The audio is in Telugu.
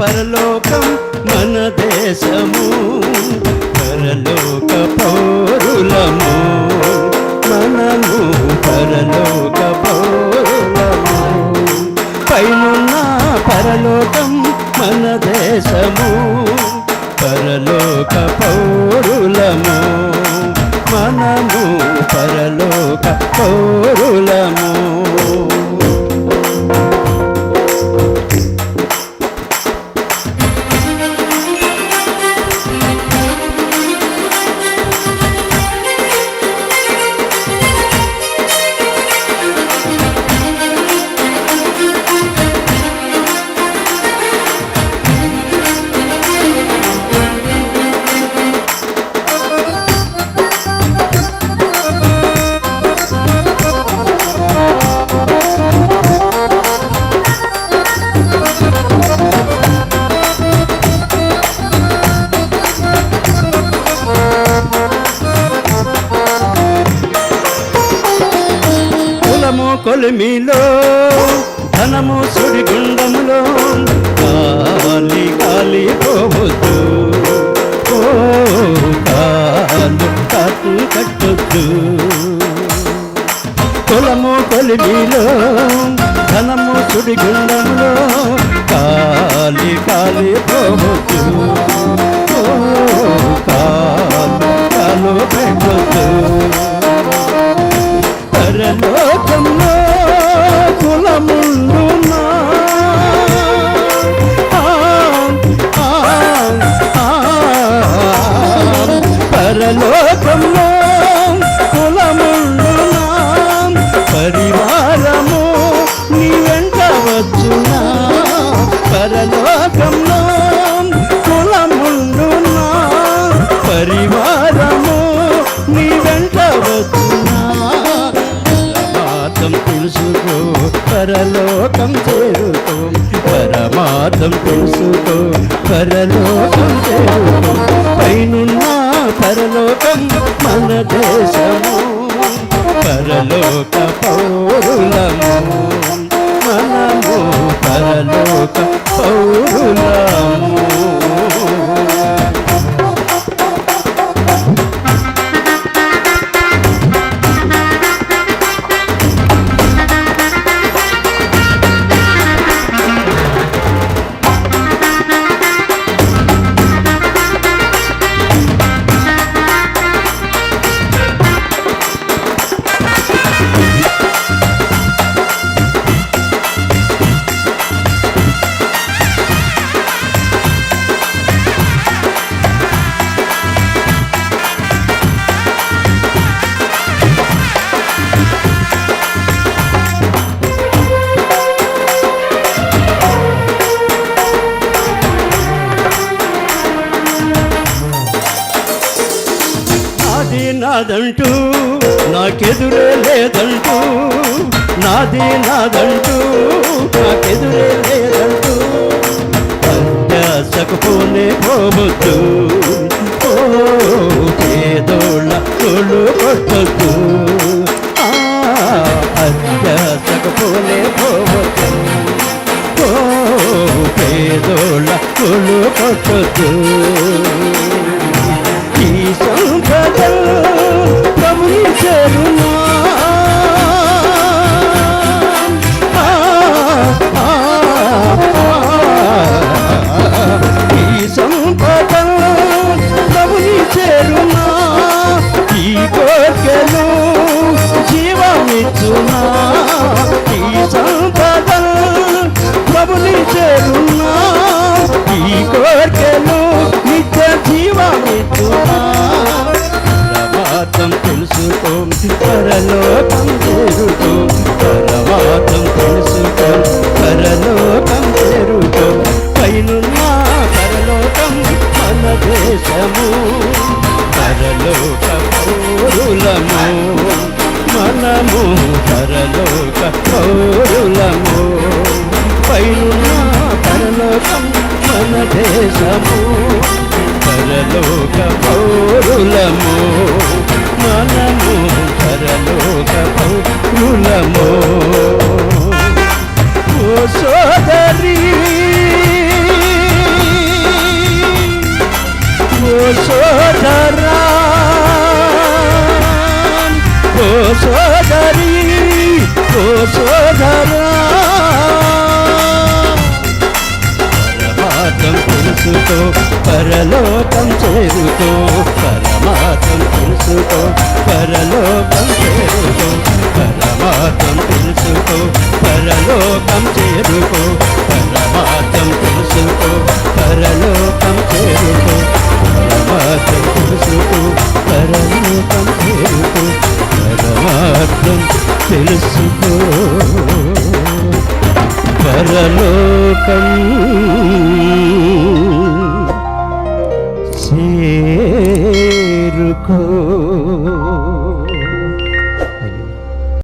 పరలోకం మన దేశము పరలోక పౌరులము. మనము పరలోక పౌరులము. పైనున్న పరలోకం మన దేశము పరలోక పౌరులము. మనము పరలోక పౌరుల కొలిమిలో ధనము సుడిగుండములో కాలి కాలి పోవద్దు. ఓ కాలు కాటు కట్టొద్దు. కులము కొలిమిలో ధనము సుడిగుండములో కాలి కాలి పోవద్దు. ఓ కాలు కాలు పెట్టొద్దు. పరలోకంలో కులముండునా పరివారము నీ వెంట వచ్చునా పరలోకంలో కులముండునా పరివారము నీ వెంట వచ్చునా పరమార్థం తెలుసుకో పరలోకం చేరుకో. పరమార్థం తెలుసుకో పరలోకం చేరుకో. పరలోకం మన దేశము పరలోక పౌరులము. నాదంటూ నాకెదురే లేదంటూ నాది నాదంటూ నాకెదురే లేదంటూ. అత్యాసకు పోనే పోవద్దు ఓ పేదోళ్ళ తోళ్ళు కొట్టొద్దు ఆ, పోనే పోవద్దు ఓ పేదోళ్ళ తోళ్ళు కొట్టొద్దు ஒரு పైనున్న పరలోకం మన దేశము. పరలోక పౌరులము మనము పరలోక పౌరులము పైనున్న పరలోకం మన దేశము. పరలోక పౌరులము మనము పరలోక సోదరి ఓ సోదరా. పరమార్థం తెలుసుకో పరలోకం చేరుకో పరమార్థం తెలుసుకో పరలోకం చేరుకో పరమార్థం తెలుసుకో పరలోకం చేరుకో పరమార్థం తెలుసుకో పరలోకం చేరుకో.